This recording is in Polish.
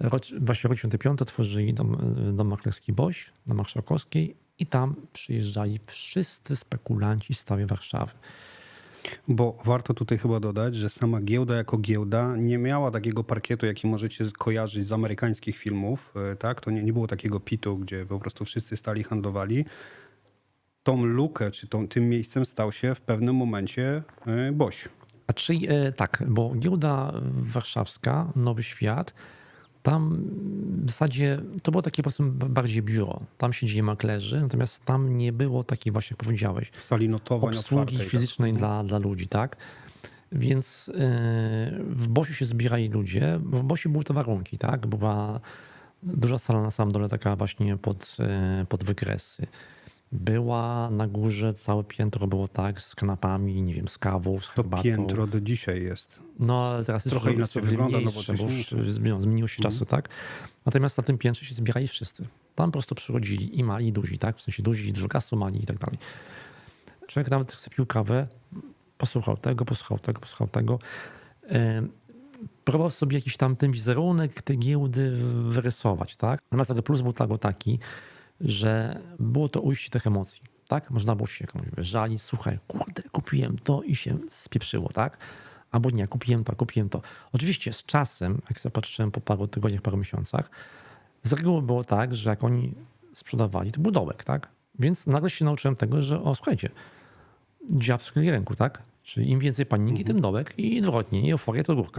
Właśnie rok 95 otworzyli dom, dom maklerski Boś na Marszałkowskiej i tam przyjeżdżali wszyscy spekulanci z całej Warszawy. Bo warto tutaj chyba dodać, że sama giełda jako giełda nie miała takiego parkietu, jaki możecie kojarzyć z amerykańskich filmów. e, Tak? To nie, nie było takiego pitu, gdzie po prostu wszyscy stali handlowali. Tą lukę, czy tą, tym miejscem stał się w pewnym momencie e, Boś. A czyli e, tak, bo giełda warszawska, Nowy Świat, tam w zasadzie to było takie po prostu bardziej biuro. Tam siedzieli maklerzy, natomiast tam nie było takiej właśnie, jak powiedziałeś, Sali notowań obsługi otwartej, tak? fizycznej dla, dla ludzi, tak? Więc e, w Bosiu się zbierali ludzie. W Bosiu były te warunki, tak? Była duża sala na samym dole, taka właśnie pod, e, pod wykresy. Była na górze całe piętro było tak, z kanapami, nie wiem, z kawą, z To herbatą. piętro do dzisiaj jest. No, ale teraz jest Trochę inaczej wygląda, mniejsze, bo już zmieniło, zmieniło się czasy, tak? Natomiast na tym piętrze się zbierali wszyscy. Tam po prostu przychodzili i mali, i duzi, tak? W sensie duzi, mali i tak dalej. Człowiek nawet chce pił kawę, posłuchał tego, posłuchał tego, posłuchał tego. Próbował sobie jakiś tam ten wizerunek tej giełdy wyrysować, tak? Natomiast plus był tego taki, że było to ujście tych emocji, tak? Można było się komuś żalić, słuchaj, kurde, kupiłem to i się spieprzyło, tak? Albo nie, kupiłem to, kupiłem to. Oczywiście z czasem, jak sobie patrzyłem po paru tygodniach, paru miesiącach, z reguły było tak, że jak oni sprzedawali, to był dołek, tak? Więc nagle się nauczyłem tego, że o, słuchajcie, działa w ręku, tak? Czyli im więcej paniki, tym dołek i odwrotnie, nie euforia to górka.